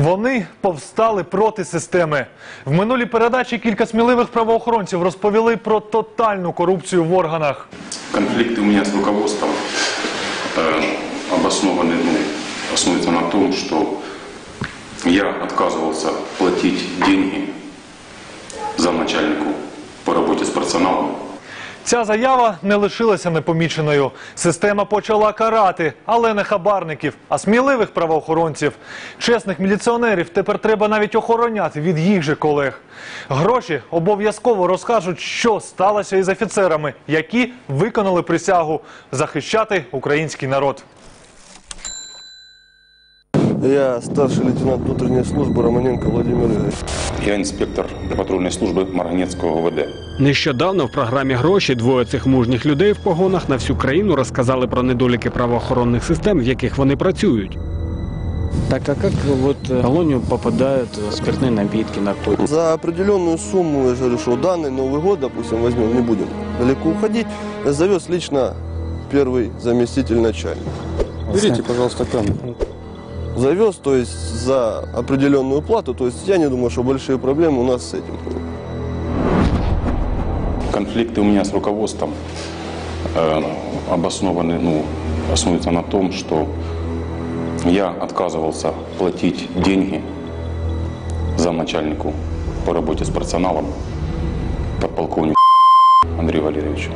Вони повстали проти системи. В минулій передачі кілька сміливих правоохоронців розповіли про тотальну корупцію в органах. Конфликты у меня с руководством э, обоснованы, ну, основываются на том, что я отказывался платить деньги замначальнику по работе с персоналом. Ця заява не лишилася непоміченою. Система почала карати, але не хабарників, а сміливих правоохоронців. Чесних міліціонерів тепер треба навіть охороняти від їх же колег. Гроші обов'язково розкажуть, що сталося із офіцерами, які виконали присягу захищати український народ. Я старший лейтенант внутренней службы Романенко Владимир Игоревич. Я инспектор патрульной службы Марганецкого ОВД. Нещодавно в програмі гроші двоє цих мужніх людей в погонах на всю країну розказали про недоліки правоохоронних систем, в яких вони працюють. Так а как вот в колонию попадают э, спиртные напитки, наркотики? За определенную сумму, я же говорю, что данный Новый год, допустим, возьмем, не будем далеко уходить, завез лично первый заместитель начальника. Берите, пожалуйста, камеру. Завез, то есть за определенную плату, то есть я не думаю, что большие проблемы у нас с этим. Конфликты у меня с руководством э, обоснованы, ну, основываются на том, что я отказывался платить деньги замначальнику по работе с персоналом, подполковнику Андрею Валерьевичу,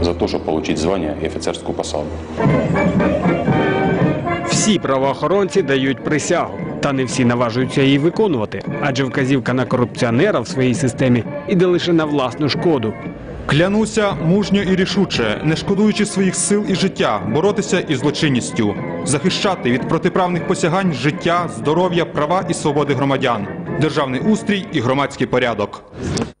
за то, чтобы получить звание и офицерскую посаду. Всі правоохоронці дають присягу, та не всі наважуються її виконувати, адже вказівка на корупціонера в своїй системі іде лише на власну шкоду. Клянуся мужньо і рішуче, не шкодуючи своїх сил і життя, боротися із злочинністю, захищати від протиправних посягань життя, здоров'я, права і свободи громадян, державний устрій і громадський порядок.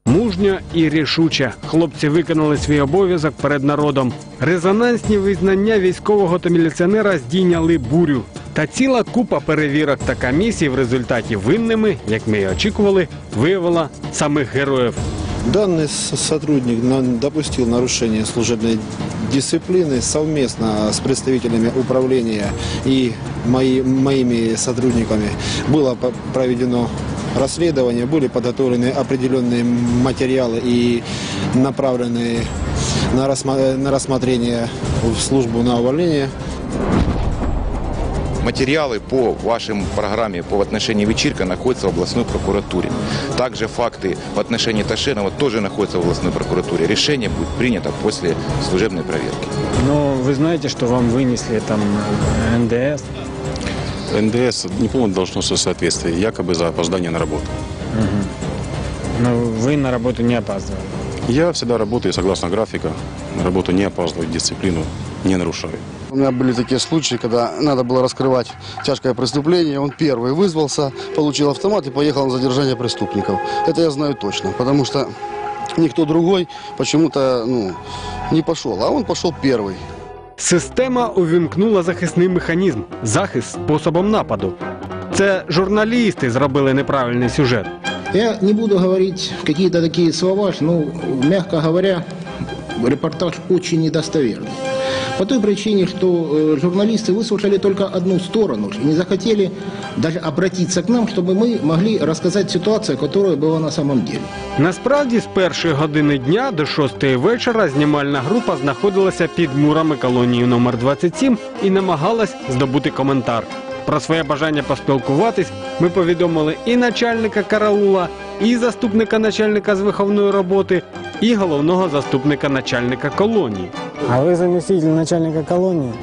Мужньо і рішуче хлопці виконали свій обов'язок перед народом. Резонансні визнання військового та міліціонера здійняли бурю. Та ціла купа перевірок та комісій в результаті винними, як ми і очікували, виявила самих героїв. Данный с- сотрудник на- допустил нарушение служебной дисциплины совместно с представителями управления и мои- моими сотрудниками. Было по- проведено расследование, были подготовлены определенные материалы и направлены на, рассма- на рассмотрение в службу на увольнение. Материалы по вашим программе по в отношении вечерка находятся в областной прокуратуре. Также факты в отношении Ташенова тоже находятся в областной прокуратуре. Решение будет принято после служебной проверки. Но вы знаете, что вам вынесли там э, НДС? НДС неполное должностное соответствие, якобы за опоздание на работу. Но вы на работу не опаздывали. Я всегда работаю согласно графика, на работу не опаздываю, дисциплину не нарушаю. У меня были такие случаи, когда надо было раскрывать тяжкое преступление. Он первый вызвался, получил автомат и поехал на задержание преступников. Это я знаю точно, потому что никто другой почему-то ну, не пошел, а он пошел первый. Система увімкнула захисний механізм захист способом нападу. Це журналісти зробили неправильний сюжет. Я не буду говорити якісь такі слова, ну, м'яко говоря, репортаж очень недостоверный. По той причине, что э, журналисты выслушали только одну сторону и не захотели даже обратиться к нам, чтобы мы могли рассказать ситуацию, которая была на самом деле. Насправді, з першої години дня до шостої вечора знімальна група знаходилася під мурами колонії номер 27 і намагалась здобути коментар. Про своє бажання поспілкуватись ми повідомили і начальника караула, і заступника начальника з виховної роботи, і головного заступника начальника колонії. А вы заместитель начальника колонии?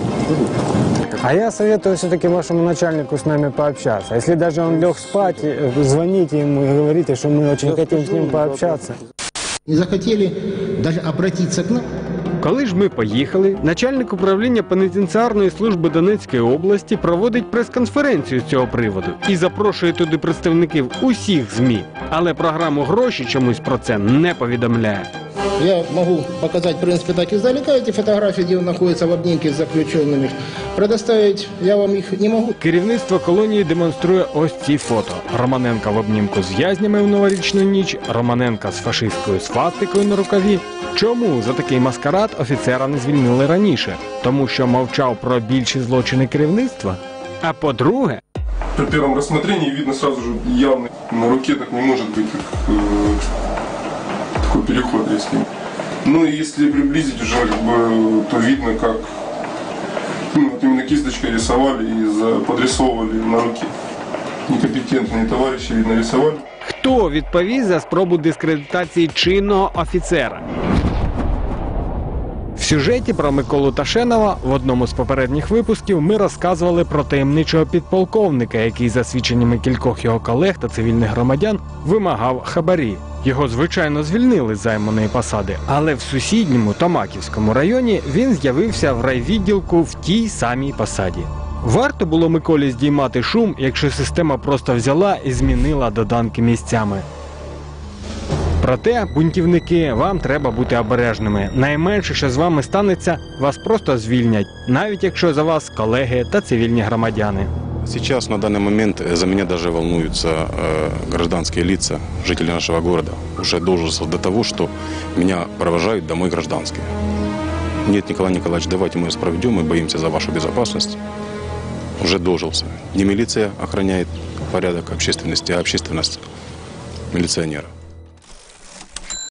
А я советую все-таки вашему начальнику с нами пообщаться. Если даже он лег спать, э, звоните ему и говорите, что мы очень хотим с ним пообщаться. Не захотели даже обратиться к нам. Коли ж ми поїхали, начальник управління пенітенціарної служби Донецької області проводить прес-конференцію з цього приводу і запрошує туди представників усіх ЗМІ. Але програму гроші чомусь про це не повідомляє. Я могу показать, в принципе, так издалека эти фотографии, где он находится в обнимке с заключенными. Предоставить я вам их не могу. Керівництво колонії демонструє ось ці фото: Романенка в обнімку з в'язнями в новорічну ніч, Романенка з фашистською свастикою на рукаві. Чому за такий маскарад офіцера не звільнили раніше? Тому що мовчав про більші злочини керівництва? А по-друге, при первом рассмотрении видно сразу же явно на руке так не может быть как, э, такой переход резкий. Ну и если приблизить уже как бы, то видно как ну, вот именно кисточкой рисовали и за- подрисовывали на руке. Некомпетентные товарищи, видно, рисовали. Хто відповість за спробу дискредитації чинного офіцера? В сюжеті про Миколу Ташенова в одному з попередніх випусків ми розказували про таємничого підполковника, який, за свідченнями кількох його колег та цивільних громадян, вимагав хабарі. Його звичайно звільнили з займаної посади, але в сусідньому Томаківському районі він з'явився в райвідділку в тій самій посаді. Варто було Миколі здіймати шум, якщо система просто взяла і змінила доданки місцями. Проте, бунтівники, вам треба бути обережними. Найменше, що з вами станеться, вас просто звільнять, навіть якщо за вас колеги та цивільні громадяни. Сейчас, на данный момент, за меня даже волнуются э, гражданские лица, жители нашего города. Уже дожился до того, что меня провожают домой гражданские. Нет, Николай Николаевич, давайте мы вас проведем, мы боимся за вашу безопасность. Уже дожился. Не милиция охраняет порядок общественности, а общественность милиционера.